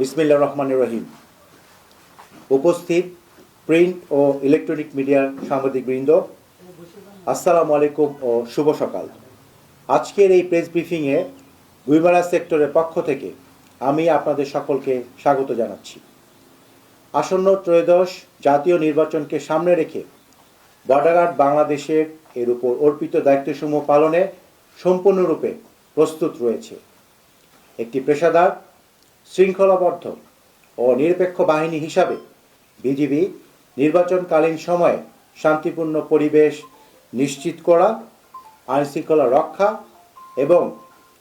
বিসমিল্লা রহমান রহিম। উপস্থিত প্রিন্ট ও ইলেকট্রনিক মিডিয়ার সাংবাদিকবৃন্দ, আসসালামু আলাইকুম ও শুভ সকাল। আজকের এই প্রেস ব্রিফিংয়ে গুইমারা সেক্টরের পক্ষ থেকে আমি আপনাদের সকলকে স্বাগত জানাচ্ছি। আসন্ন ত্রয়োদশ জাতীয় নির্বাচনকে সামনে রেখে বর্ডার গার্ড বাংলাদেশের এর উপর অর্পিত দায়িত্বসমূহ পালনে সম্পূর্ণরূপে প্রস্তুত রয়েছে। একটি পেশাদার শৃঙ্খলাবদ্ধ ও নিরপেক্ষ বাহিনী হিসাবে বিজিবি নির্বাচনকালীন সময়ে শান্তিপূর্ণ পরিবেশ নিশ্চিত করা, আইনশৃঙ্খলা রক্ষা এবং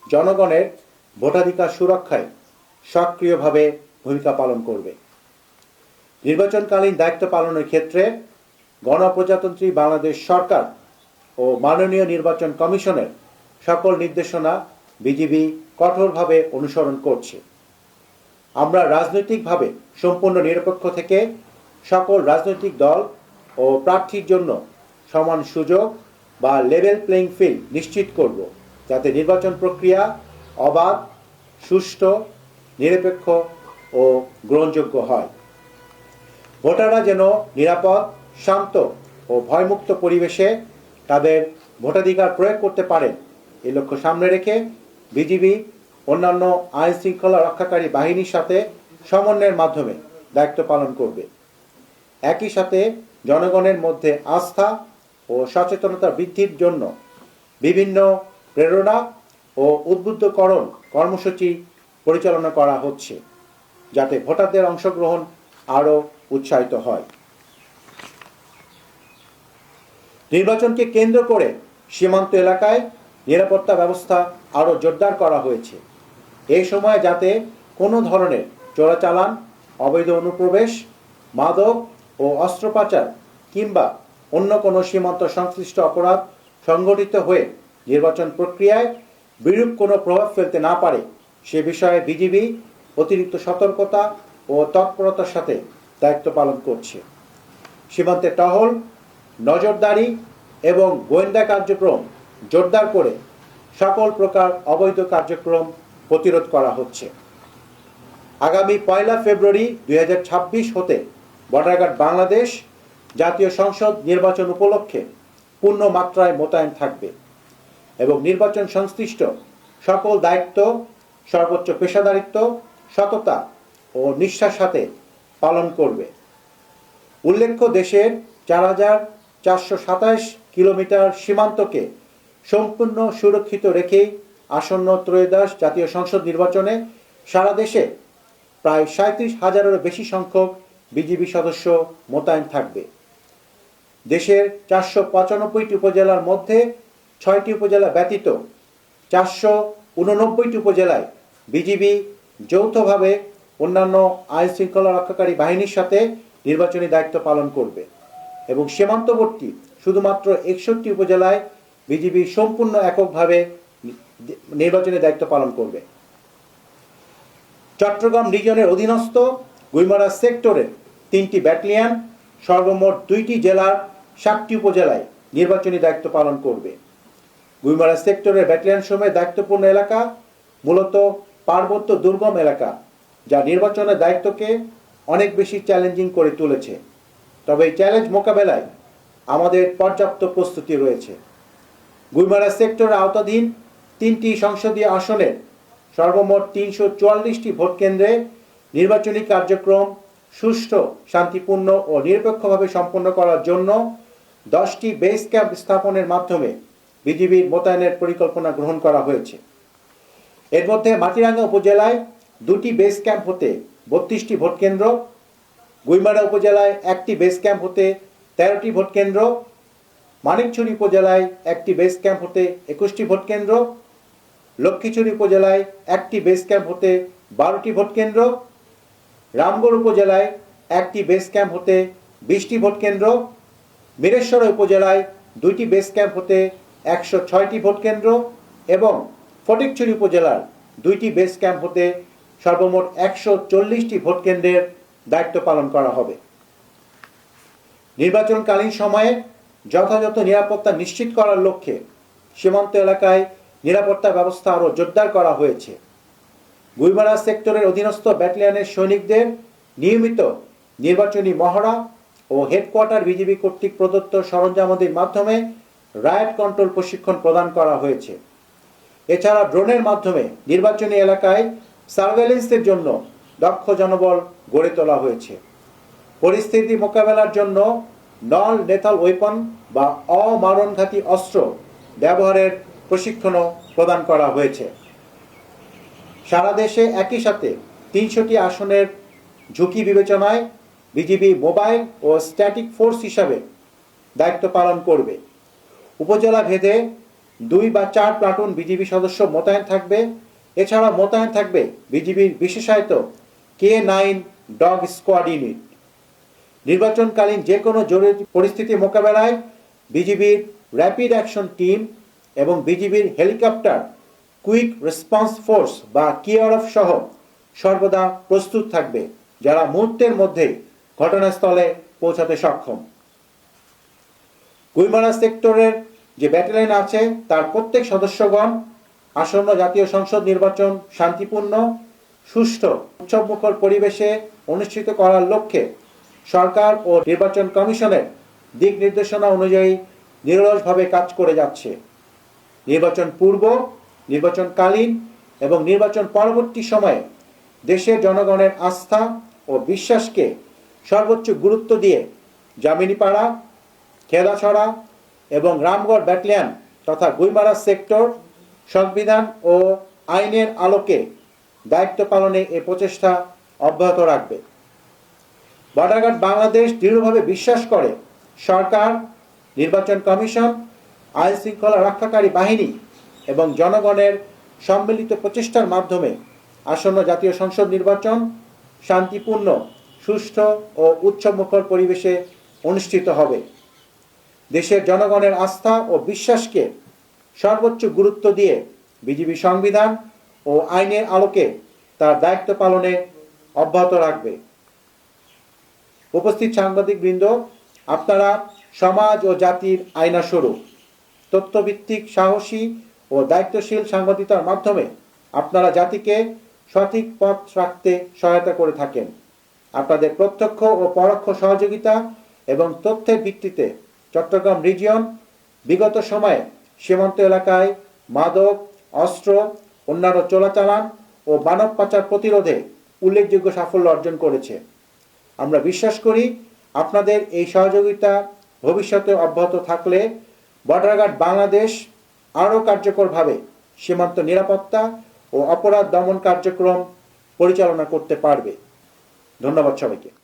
জনগণের ভোটাধিকার সুরক্ষায় সক্রিয়ভাবে ভূমিকা পালন করবে। নির্বাচনকালীন দায়িত্ব পালনের ক্ষেত্রে গণপ্রজাতন্ত্রী বাংলাদেশ সরকার ও মাননীয় নির্বাচন কমিশনের সকল নির্দেশনা বিজিবি কঠোরভাবে অনুসরণ করছে। আমরা রাজনৈতিকভাবে সম্পূর্ণ নিরপেক্ষ থেকে সকল রাজনৈতিক দল ও প্রার্থীর জন্য সমান সুযোগ বা লেভেল প্লেইং ফিল্ড নিশ্চিত করব যাতে নির্বাচন প্রক্রিয়া অবাধ, সুষ্ঠু, নিরপেক্ষ ও গ্রহণযোগ্য হয়। ভোটাররা যেন নিরাপদ, শান্ত ও ভয়মুক্ত পরিবেশে তাদের ভোটাধিকার প্রয়োগ করতে পারেন এই লক্ষ্য সামনে রেখে বিজিবি অন্যান্য আইন শৃঙ্খলা রক্ষাকারী বাহিনীর সাথে সমন্বয়ের মাধ্যমে দায়িত্ব পালন করবে। একই সাথে জনগণের মধ্যে আস্থা ও সচেতনতা বৃদ্ধির জন্য বিভিন্ন প্রেরণা ও উদ্বুদ্ধকরণ কর্মসূচি পরিচালনা করা হচ্ছে, যাতে ভোটারদের অংশগ্রহণ আরও উৎসাহিত হয়। নির্বাচনকে কেন্দ্র করে সীমান্ত এলাকায় নিরাপত্তা ব্যবস্থা আরও জোরদার করা হয়েছে। এই সময় যাতে কোনো ধরনের চোরাচালান, অবৈধ অনুপ্রবেশ, মাদক ও অস্ত্র পাচার কিংবা অন্য কোনো সীমান্ত সংশ্লিষ্ট অপরাধ সংগঠিত হয়ে নির্বাচন প্রক্রিয়ায় বিরূপ কোনো প্রভাব ফেলতে না পারে, সে বিষয়ে বিজিবি অতিরিক্ত সতর্কতা ও তৎপরতার সাথে দায়িত্ব পালন করছে। সীমান্তে টহল, নজরদারি এবং গোয়েন্দা কার্যক্রম জোরদার করে সকল প্রকার অবৈধ কার্যক্রম প্রতিরোধ করা হচ্ছে। আগামী পয়লা ফেব্রুয়ারি দুই হাজার ছাব্বিশ হতে বর্ডার গার্ড বাংলাদেশ জাতীয় সংসদ নির্বাচন উপলক্ষে পূর্ণ মাত্রায় মোতায়েন থাকবে এবং নির্বাচন সংশ্লিষ্ট সকল দায়িত্ব, সর্বোচ্চ পেশাদারিত্ব, সততা ও নিষ্ঠার সাথে পালন করবে। উল্লেখ্য, দেশের চার হাজার চারশো সাতাশ কিলোমিটার সীমান্তকে সম্পূর্ণ সুরক্ষিত রেখেই আসন্ন ত্রয়োদশ জাতীয় সংসদ নির্বাচনে সারা দেশে প্রায় সাঁত্রিশ হাজারেরও বেশি সংখ্যক বিজিবি সদস্য মোতায়েন থাকবে। দেশের চারশো পঁচানব্বইটি উপজেলার মধ্যে ছয়টি উপজেলা ব্যতীত চারশো উননব্বইটি উপজেলায় বিজিবি যৌথভাবে অন্যান্য আইন শৃঙ্খলা রক্ষাকারী বাহিনীর সাথে নির্বাচনী দায়িত্ব পালন করবে এবং সীমান্তবর্তী শুধুমাত্র একষট্টি উপজেলায় বিজিবি সম্পূর্ণ এককভাবে নির্বাচনী দায়িত্ব পালন করবে। চট্টগ্রাম রিজনের অধীনস্থ গুইমারা সেক্টরের তিনটি ব্যাটালিয়ান, সর্বমোট দুইটি জেলার সাতটি উপজেলায় নির্বাচনী দায়িত্ব পালন করবে। গুইমারা সেক্টরের ব্যাটালিয়ান সময়ে দায়িত্বপূর্ণ এলাকা মূলত পার্বত্য দুর্গম এলাকা, যা নির্বাচনের দায়িত্বকে অনেক বেশি চ্যালেঞ্জিং করে তুলেছে। তবে এই চ্যালেঞ্জ মোকাবেলায় আমাদের পর্যাপ্ত প্রস্তুতি রয়েছে। গুইমারা সেক্টরের আওতাধীন তিনটি সংসদীয় আসনের সর্বমোট তিনশো চুয়াল্লিশটি ভোট কেন্দ্রে নির্বাচনী কার্যক্রম সুষ্ঠু, শান্তিপূর্ণ ও নিরপেক্ষভাবে সম্পন্ন করার জন্য দশটি বেস ক্যাম্প স্থাপনের মাধ্যমে বিজিবির মোতায়েনের পরিকল্পনা গ্রহণ করা হয়েছে। এর মধ্যে মাটিরাঙ্গা উপজেলায় দুটি বেস ক্যাম্প হতে বত্রিশটি ভোট কেন্দ্র গুইমারা উপজেলায় একটি বেস ক্যাম্প হতে তেরোটি ভোট কেন্দ্র মানিকছড়ি উপজেলায় একটি বেস ক্যাম্প হতে একুশটি ভোট কেন্দ্র লক্ষ্মীছড়ি উপজেলায় একটি বেস ক্যাম্প হতে বারোটি ভোট কেন্দ্র, রামগড় উপজেলায় একটি বেস ক্যাম্প হতে বিশটি ভোট কেন্দ্র বীরেশ্বর উপজেলায় দুইটি বেস ক্যাম্প হতে একশো ছয়টি ভোট কেন্দ্র এবং ফটিকছড়ি উপজেলার দুইটি বেস ক্যাম্প হতে সর্বমোট একশো চল্লিশটি ভোট কেন্দ্রের দায়িত্ব পালন করা হবে। নির্বাচনকালীন সময়ে যথাযথ নিরাপত্তা নিশ্চিত করার লক্ষ্যে সীমান্ত এলাকায় নিরাপত্তা ব্যবস্থা আরও জোরদার করা হয়েছে। গুইমারা সেক্টরের অধীনস্থ ব্যাটালিয়নের সৈনিকদের নিয়মিত নির্বাচনী মহড়া ও হেডকোয়ার্টার বিজিবি কর্তৃক প্রদত্ত সরঞ্জামাদির মাধ্যমে রায়ট কন্ট্রোল প্রশিক্ষণ প্রদান করা হয়েছে। এছাড়া ড্রোনের মাধ্যমে নির্বাচনী এলাকায় সার্ভেলেন্সের জন্য দক্ষ জনবল গড়ে তোলা হয়েছে। পরিস্থিতি মোকাবেলার জন্য নন লেথাল ওয়েপন বা অমারণঘাতী অস্ত্র ব্যবহারের প্রশিক্ষণও প্রদান করা হয়েছে। সারা দেশে একই সাথে তিনশোটি আসনের ঝুঁকি বিবেচনায় বিজিবি মোবাইল ও স্ট্যাটিক ফোর্স হিসাবে দায়িত্ব পালন করবে। উপজেলা ভেদে দুই বা চার প্লাটুন বিজিবি সদস্য মোতায়েন থাকবে। এছাড়া মোতায়েন থাকবে বিজিবির বিশেষায়িত K nine dog squad unit. নির্বাচনকালীন যে কোনো জরুরি পরিস্থিতি মোকাবেলায় বিজিবির র্যাপিড অ্যাকশন টিম এবং বিজিবির হেলিকপ্টার, কুইক রেসপন্স ফোর্স বা কিয়ারফ সহ সর্বদা প্রস্তুত থাকবে, যারা মুহূর্তের মধ্যে ঘটনাস্থলে পৌঁছাতে সক্ষম। গুইমারা সেক্টরের যে ব্যাটালিয়ন আছে, তার প্রত্যেক সদস্যগণ আসন্ন জাতীয় সংসদ নির্বাচন শান্তিপূর্ণ, সুষ্ঠু, উৎসবমুখর পরিবেশে অনুষ্ঠিত করার লক্ষ্যে সরকার ও নির্বাচন কমিশনের দিক নির্দেশনা অনুযায়ী নিরলসভাবে কাজ করে যাচ্ছে। নির্বাচন পূর্ব, নির্বাচনকালীন এবং নির্বাচন পরবর্তী সময়ে দেশের জনগণের আস্থা ও বিশ্বাসকে সর্বোচ্চ গুরুত্ব দিয়ে জামিনীপাড়া খেদাছড়া এবং রামগড় ব্যাটালিয়ন তথা গুইমারা সেক্টর সংবিধান ও আইনের আলোকে দায়িত্ব পালনে এ প্রচেষ্টা অব্যাহত রাখবে। বর্ডার গার্ড বাংলাদেশ দৃঢ়ভাবে বিশ্বাস করে সরকার, নির্বাচন কমিশন আইন শৃঙ্খলা রক্ষাকারী বাহিনী এবং জনগণের সম্মিলিত প্রচেষ্টার মাধ্যমে আসন্ন জাতীয় সংসদ নির্বাচন শান্তিপূর্ণ, সুষ্ঠু ও উৎসবমুখর পরিবেশে অনুষ্ঠিত হবে। দেশের জনগণের আস্থা ও বিশ্বাসকে সর্বোচ্চ গুরুত্ব দিয়ে বিজিবি সংবিধান ও আইনের আলোকে তার দায়িত্ব পালনে অব্যাহত রাখবে। উপস্থিত সাংবাদিক বৃন্দ আপনারা সমাজ ও জাতির আয়না স্বরূপ। তথ্যভিত্তিক সাহসী ও দায়িত্বশীল সাংবাদিকতার মাধ্যমে আপনারা জাতিকে সঠিক পথ রাখতে সহায়তা করে থাকেন। আপনাদের প্রত্যক্ষ ও পরোক্ষ সহযোগিতা এবং তথ্যের ভিত্তিতে চট্টগ্রাম রিজিয়ন বিগত সময়ে সীমান্ত এলাকায় মাদক, অস্ত্র, অন্যান্য চোরাচালান ও মানব পাচার প্রতিরোধে উল্লেখযোগ্য সাফল্য অর্জন করেছে। আমরা বিশ্বাস করি আপনাদের এই সহযোগিতা ভবিষ্যতে অব্যাহত থাকলে বর্ডার বাংলাদেশ আরও কার্যকরভাবে সীমান্ত নিরাপত্তা ও অপরাধ দমন কার্যক্রম পরিচালনা করতে পারবে। ধন্যবাদ সবাইকে।